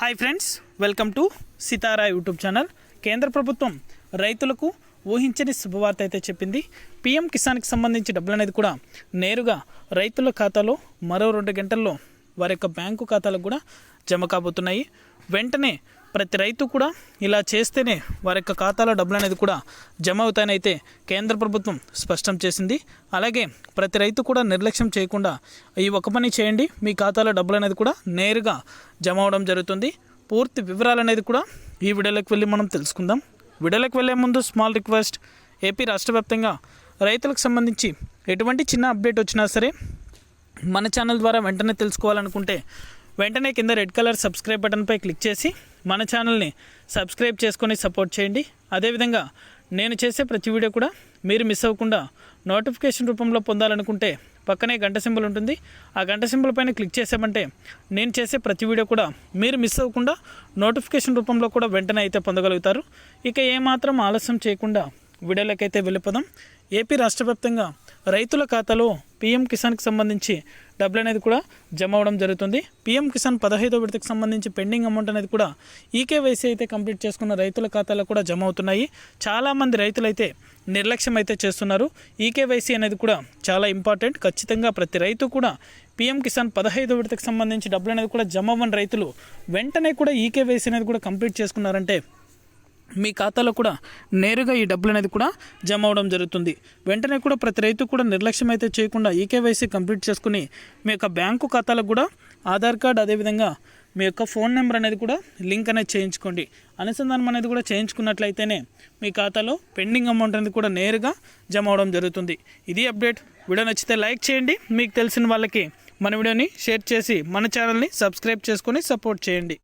Hi friends welcome to Sitara YouTube channel. కేంద్ర ప్రభుత్వం రైతులకు ఊహించని శుభవార్త అయితే చెప్పింది. పీఎం కిసాన్కి సంబంధించి డబ్బులు అనేది కూడా నేరుగా రైతుల ఖాతాలో మరో రెండు గంటల్లో వారి యొక్క బ్యాంకు ఖాతాలకు కూడా జమ కాబోతున్నాయి. వెంటనే ప్రతి రైతు కూడా ఇలా చేస్తేనే వారి యొక్క ఖాతాలో డబ్బులు అనేది కూడా జమ అవుతాయని అయితే కేంద్ర ప్రభుత్వం స్పష్టం చేసింది. అలాగే ప్రతి రైతు కూడా నిర్లక్ష్యం చేయకుండా ఈ ఒక పని చేయండి మీ ఖాతాలో డబ్బులు అనేది కూడా నేరుగా జమ అవడం జరుగుతుంది. పూర్తి వివరాలు అనేది కూడా ఈ వీడియోలోకి వెళ్ళి మనం తెలుసుకుందాం. వీడియోలోకి వెళ్ళే ముందు స్మాల్ రిక్వెస్ట్ ఏపీ రాష్ట్ర వ్యాప్తంగా రైతులకు సంబంధించి ఎటువంటి చిన్న అప్డేట్ వచ్చినా సరే మన ఛానల్ ద్వారా వెంటనే తెలుసుకోవాలనుకుంటే వెంటనే కింద రెడ్ కలర్ సబ్స్క్రైబ్ బటన్పై క్లిక్ చేసి మన ఛానల్ని సబ్స్క్రైబ్ చేసుకొని సపోర్ట్ చేయండి. అదేవిధంగా నేను చేసే ప్రతి వీడియో కూడా మీరు మిస్ అవ్వకుండా నోటిఫికేషన్ రూపంలో పొందాలనుకుంటే పక్కనే గంట సింబల్ ఉంటుంది. ఆ గంట సింబల్ పైన క్లిక్ చేసామంటే నేను చేసే ప్రతి వీడియో కూడా మీరు మిస్ అవ్వకుండా నోటిఫికేషన్ రూపంలో కూడా వెంటనే అయితే పొందగలుగుతారు. ఇక ఏమాత్రం ఆలస్యం చేయకుండా వీడియోలకైతే వెళ్ళిపోదాం. ఏపీ రాష్ట్ర వ్యాప్తంగా రైతుల ఖాతాలో పీఎం కిసాన్కి సంబంధించి డబ్బులు అనేది కూడా జమ అవ్వడం జరుగుతుంది. పీఎం కిసాన్ పదహైదో విడతకు సంబంధించి పెండింగ్ అమౌంట్ అనేది కూడా ఈకేవైసీ అయితే కంప్లీట్ చేసుకున్న రైతుల ఖాతాలో కూడా జమ అవుతున్నాయి. చాలామంది రైతులైతే నిర్లక్ష్యం అయితే చేస్తున్నారు. ఈకేవైసీ అనేది కూడా చాలా ఇంపార్టెంట్. ఖచ్చితంగా ప్రతి రైతు కూడా పీఎం కిసాన్ పదహైదో విడతకు సంబంధించి డబ్బులు అనేది కూడా జమ అవ్వని రైతులు వెంటనే కూడా ఈకేవైసీ అనేది కూడా కంప్లీట్ చేసుకున్నారంటే మీ ఖాతాలో కూడా నేరుగా ఈ డబ్బులు అనేది కూడా జమ అవడం జరుగుతుంది. వెంటనే కూడా ప్రతి రైతు కూడా నిర్లక్ష్యం అయితే చేయకుండా ఈకేవైసీ కంప్లీట్ చేసుకుని మీ యొక్క బ్యాంకు ఖాతాలకు కూడా ఆధార్ కార్డ్ అదేవిధంగా మీ యొక్క ఫోన్ నెంబర్ అనేది కూడా లింక్ అనేది చేయించుకోండి. అనుసంధానం అనేది కూడా చేయించుకున్నట్లయితేనే మీ ఖాతాలో పెండింగ్ అమౌంట్ అనేది కూడా నేరుగా జమ అవడం జరుగుతుంది. ఇది అప్డేట్. వీడియో నచ్చితే లైక్ చేయండి. మీకు తెలిసిన వాళ్ళకి మన వీడియోని షేర్ చేసి మన ఛానల్ని సబ్స్క్రైబ్ చేసుకొని సపోర్ట్ చేయండి.